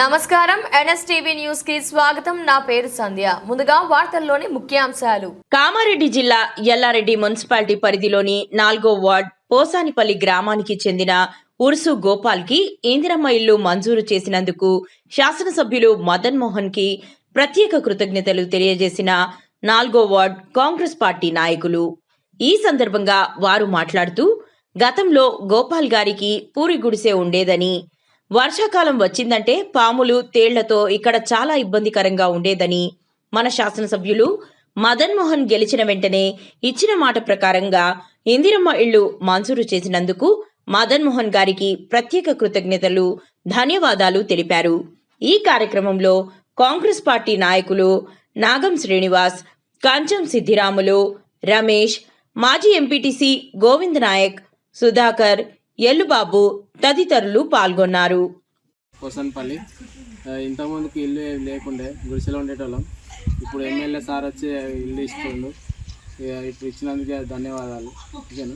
నమస్కారం. ఎన్ఎస్టీవీ న్యూస్కి స్వాగతం. నా పేరు సంధ్య. ముందుగా వార్తల్లోని ముఖ్యాంశాలు. కామారెడ్డి జిల్లా ఎల్లారెడ్డి మున్సిపాలిటీ పరిధిలోని నాలుగో వార్డ్ పోసానిపల్లి గ్రామానికి చెందిన ఉర్సు గోపాల్కి ఇందిరమ్మ ఇల్లు మంజూరు చేసినందుకు శాసనసభ్యులు మదన్ మోహన్కి ప్రత్యేక కృతజ్ఞతలు తెలియజేసిన నాలుగో వార్డ్ కాంగ్రెస్ పార్టీ నాయకులు. ఈ సందర్భంగా వారు మాట్లాడుతూ గతంలో గోపాల్ గారికి పూరి గుడిసె ఉండేదని వర్షాకాలం వచ్చిందంటే పాములు తేళ్ళతో ఇక్కడ చాలా ఇబ్బందికరంగా ఉండేదని మన శాసనసభ్యులు మదన్ మోహన్ గెలిచిన వెంటనే ఇచ్చిన మాట ప్రకారంగా ఇందిరమ్మ ఇళ్ళు మంజూరు చేసినందుకు మదన్ మోహన్ గారికి ప్రత్యేక కృతజ్ఞతలు ధన్యవాదాలు తెలిపారు. ఈ కార్యక్రమంలో కాంగ్రెస్ పార్టీ నాయకులు నాగం శ్రీనివాస్ కంచం సిద్ధిరాములు రమేష్ మాజీ ఎంపీటీసీ గోవింద్ నాయక్ సుధాకర్ ఎల్లుబాబు తదితరులు పాల్గొన్నారు. కోసన్పల్లి. ఆ, ఇంతకుముందుకు ఇల్లు లేకుండే గుడిసెలో ఉండేటోళ్ళం. ఇప్పుడు ఎమ్మెల్యే సార్ వచ్చి ఇల్లు ఇస్తుండు. ఇక ఇప్పుడు ఇచ్చినందుకే ధన్యవాదాలు. ఓకేనా?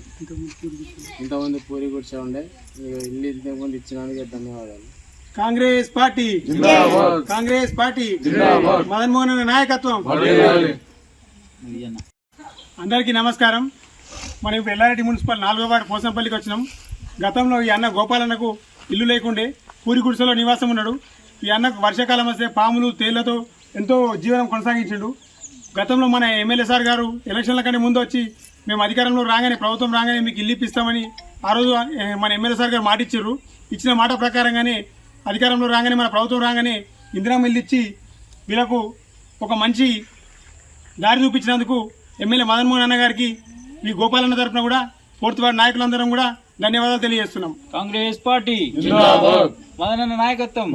ఇంతకుముందు పూరి గుడిసె ఉండే ఇల్లు ఇంతకుముందు ఇచ్చినందుకే ధన్యవాదాలు. కాంగ్రెస్ పార్టీ. కాంగ్రెస్ పార్టీ. మదన్ మోహన్ అన్న నాయకత్వం. అందరికీ నమస్కారం. మనం ఇప్పుడు ఎల్లారెడ్డి మున్సిపల్ నాలుగో వార్డు పోసంపల్లికి వచ్చినాం. గతంలో ఈ అన్న గోపాలన్నకు ఇల్లు లేకుండే పూరి గుడిసెలో నివాసం ఉన్నాడు. ఈ అన్నకు వర్షాకాలం వస్తే పాములు తేళ్ళతో ఎంతో జీవనం కొనసాగించిండు. గతంలో మన ఎమ్మెల్యే సార్ గారు ఎలక్షన్ల కంటే ముందు వచ్చి మేము అధికారంలో రాగానే ప్రభుత్వం రాగానే మీకు ఇల్లు ఇప్పిస్తామని ఆ రోజు మన ఎమ్మెల్యే సార్ గారు మాట ఇచ్చారు. ఇచ్చిన మాట ప్రకారంగానే అధికారంలో రాగానే మన ప్రభుత్వం రాగానే ఇందిరా ఇల్లు ఇచ్చి వీళ్ళకు ఒక మంచి దారి చూపించినందుకు ఎమ్మెల్యే మదన్మోహన్ అన్న గారికి మీ గోపాలన్న తరఫున కూడా ఫోర్త్ వార్డు నాయకులందరం కూడా ధన్యవాదాలు తెలియజేస్తున్నాం. కాంగ్రెస్ పార్టీ మదనన్న నాయకత్వం.